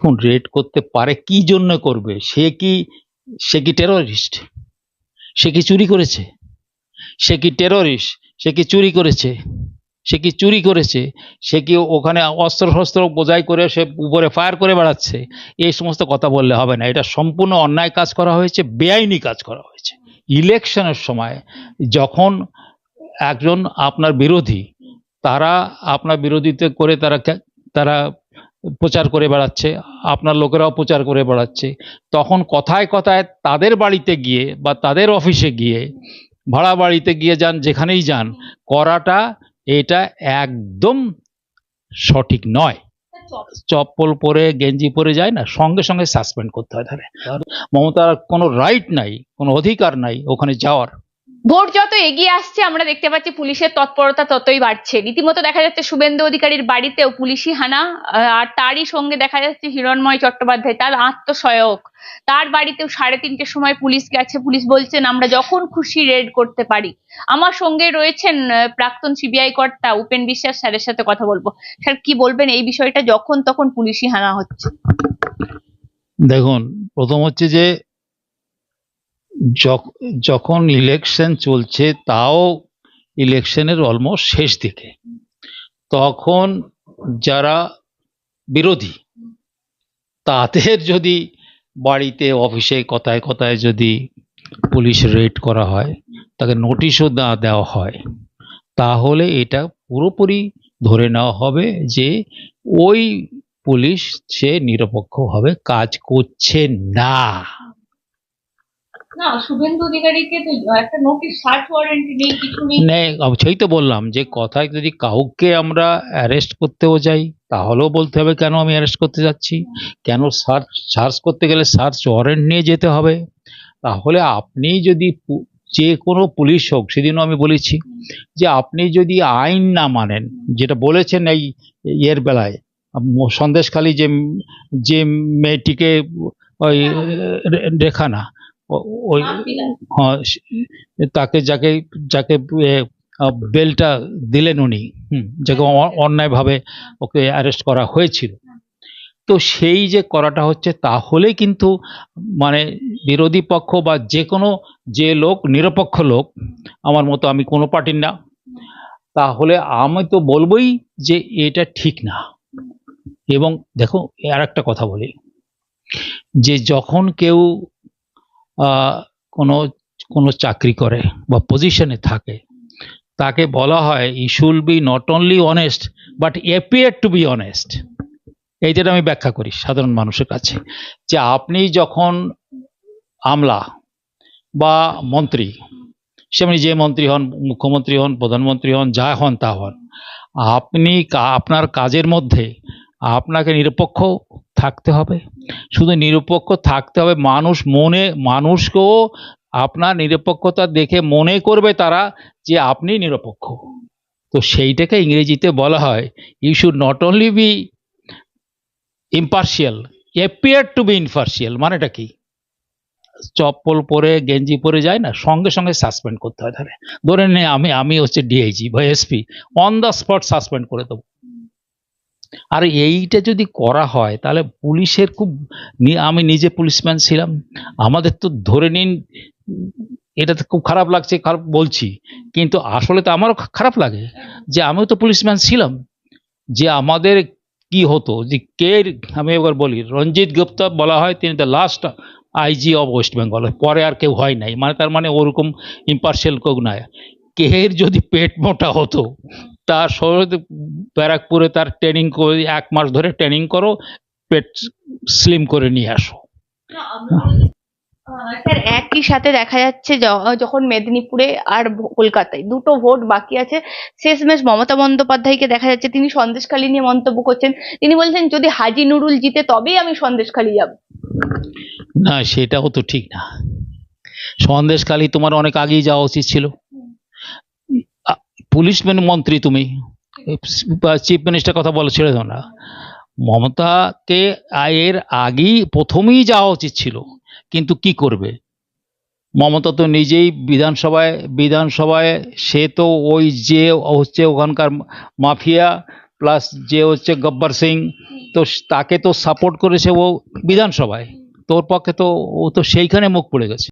Phone red করতে পারে, কি জন্য করবে? সে কি সে কি টেররিস্ট সে কি চুরি করেছে? সে কি টেররিস্ট সে কি চুরি করেছে? সে কি চুরি করেছে? সে কি ওখানে অস্ত্র শস্ত্র বোঝাই করে সে উপরে ফায়ার করে বেড়াচ্ছে? এই সমস্ত কথা বললে হবে না। এটা সম্পূর্ণ অন্যায় কাজ করা হয়েছে, বেআইনি কাজ করা হয়েছে। ইলেকশনের সময় যখন একজন আপনার বিরোধী, তারা আপনার বিরোধিতা করে তারা তারা প্রচার করে বেড়াচ্ছে, আপনার লোকেরাও প্রচার করে বেড়াচ্ছে। তখন কথায় কথায় তাদের বাড়িতে গিয়ে বা তাদের অফিসে গিয়ে, ভাড়া বাড়িতে গিয়ে যান, যেখানেই যান, করাটা এটা একদম সঠিক নয়। চপ্পল পরে, গেঞ্জি পরে যায় না, সঙ্গে সঙ্গে সাসপেন্ড করতে হয় তাহলে। মমতার কোনো রাইট নাই, কোনো অধিকার নাই ওখানে যাওয়ার। ভোট যত এগিয়ে আসছে, আমরা দেখতে পাচ্ছি পুলিশের তৎপরতা ততই বাড়ছে। রীতিমতো দেখা যাচ্ছে শুভেন্দু অধিকারীর বাড়িতেও পুলিশি হানা আর তারই সঙ্গে দেখা যাচ্ছে হিরণময় চট্টোপাধ্যায়, তার আত্মসহায়ক। তার বাড়িতেও সাড়ে তিনটের সময় পুলিশ গেছে। পুলিশ বলছেন, আমরা যখন খুশি রেড করতে পারি। আমার সঙ্গে রয়েছেন প্রাক্তন সিবিআই কর্তা উপেন বিশ্বাস স্যারের সাথে কথা বলব। স্যার, কি বলবেন এই বিষয়টা যখন তখন পুলিশি হানা হচ্ছে? দেখুন, প্রথম হচ্ছে যে যখন ইলেকশন চলছে, তাও ইলেকশনের অলমোস্ট শেষ দিকে। তখন যারা বিরোধী, তাদের যদি বাড়িতে অফিসে কথায় কথায় যদি পুলিশ রেড করা হয়, তাকে নোটিশও না দেওয়া হয়, তাহলে এটা পুরোপুরি ধরে নেওয়া হবে যে ওই পুলিশ সে নিরপেক্ষভাবে কাজ করছে না। না, শুভেন্দু অধিকারীকে তো একটা নোটিশ সার্চ ওয়ারেন্ট নেই, কিছু নেই। সেই তো বললাম যে কথায় যদি কাউকে আমরা অ্যারেস্ট করতেও যাই, তাহলেও বলতে হবে কেন আমি অ্যারেস্ট করতে যাচ্ছি? কেন সার্চ সার্চ করতে গেলে সার্চ ওয়ারেন্ট নিয়ে যেতে হবে? তাহলে আপনি যদি যে কোনো পুলিশ হোক, সেদিনও আমি বলেছি যে আপনি যদি আইন না মানেন, যেটা বলেছেন এই ইয়ের বেলায় সন্দেশখালী যে যে মেয়েটিকে ওই রে- রেখা না ও- ওই হ্যাঁ তাকে যাকে যাকে বেলটা দিলেন উনি হুম, যাকে অ- অন্যায়ভাবে ওকে অ্যারেস্ট করা হয়েছিল। তো সেই যে করাটা হচ্ছে তাহলে কিন্তু মানে বিরোধী পক্ষ বা যে কোনো যে লোক নিরপেক্ষ লোক আমার মতো আমি কোনো পার্টির না। তাহলে আমি তো বলবোই যে এটা ঠিক না। এবং দেখো আর একটা কথা বলি। যে যখন কেউ কোনো কোনো চাকরি করে বা পজিশনে থাকে। তাকে বলা হয় he should be not only honest but appear to be honest এই যেটা আমি ব্যাখ্যা করি সাধারণ মানুষের কাছে, যে আপনি যখন আমলা বা মন্ত্রী, সে আপনি যে মন্ত্রী হন, মুখ্যমন্ত্রী হন, প্রধানমন্ত্রী হন, যা হন তা হন, আপনি আপনার কাজের মধ্যে আপনাকে নিরপেক্ষ থাকতে হবে। শুধু নিরপেক্ষ থাকতে হবে। মানুষ মনে, মানুষকেও আপনার নিরপেক্ষতা দেখে মনে করবে তারা যে আপনি নিরপেক্ষ। তো সেইটাকে ইংরেজিতে বলা হয় you should not only be impartial appear to be impartial মানেটা কি? চপ্পল পরে, গেঞ্জি পরে যায় না, সঙ্গে সঙ্গে সাসপেন্ড করতে হয়। তাহলে ধরে নে, আমি আমি হচ্ছে ডিআইজি বা SP on the spot suspend করে দেবো। আর এইটা যদি করা হয়, তাহলে পুলিশের খুব আমি নিজে পুলিশম্যান ছিলাম। আমাদের তো ধরে নিন এটা তো খুব খারাপ লাগছে, খারাপ বলছি। কিন্তু আসলে তো আমারও খারাপ লাগে যে আমিও তো পুলিশম্যান ছিলাম। যে আমাদের কি হতো, যে কে আমি এবার বলি, রঞ্জিত গুপ্তা বলা হয়, তিনি the last IG of West Bengal পরে আর কেউ হয় নাই। মানে তার মানে ওরকম ইম্পার্শিয়াল কেউ নয় কেহের যদি পেট মোটা হতো তার শরীর ব্যারাকপুরে তার ট্রেনিং করে এক মাস ধরে ট্রেনিং করো পেট স্লিম করে নিয়ে আসো। স্যার একই সাথে দেখা যাচ্ছে যখন মেদিনীপুরে আর কলকাতায় দুটো ভোট বাকি আছে শেষমেশ মমতা বন্দ্যোপাধ্যায়কে দেখা যাচ্ছে তিনি সন্দেশখালী নিয়ে মন্তব্য করছেন। তিনি বলছেন যদি হাজি নুরুল জিতে তবেই আমি সন্দেশখালী যাব। না সেটাও তো ঠিক না। সন্দেশখালী তোমার অনেক আগেই যাওয়া উচিত ছিল। পুলিশ মন্ত্রী তুমি। চিফ মিনিস্টার কথা বলে, ছেড়ে দাও না। মমতাকে আয়ের আগেই প্রথমেই যাওয়া উচিত ছিল, কিন্তু কি করবে? মমতা তো নিজেই বিধানসভায় বিধানসভায় সে তো ওই যে হচ্ছে ওখানকার মাফিয়া প্লাস যে হচ্ছে গব্বর সিং, তো তাকে তো সাপোর্ট করেছে ও বিধানসভায়। তোর পক্ষে তো ও তো সেইখানে মুখ পড়ে গেছে।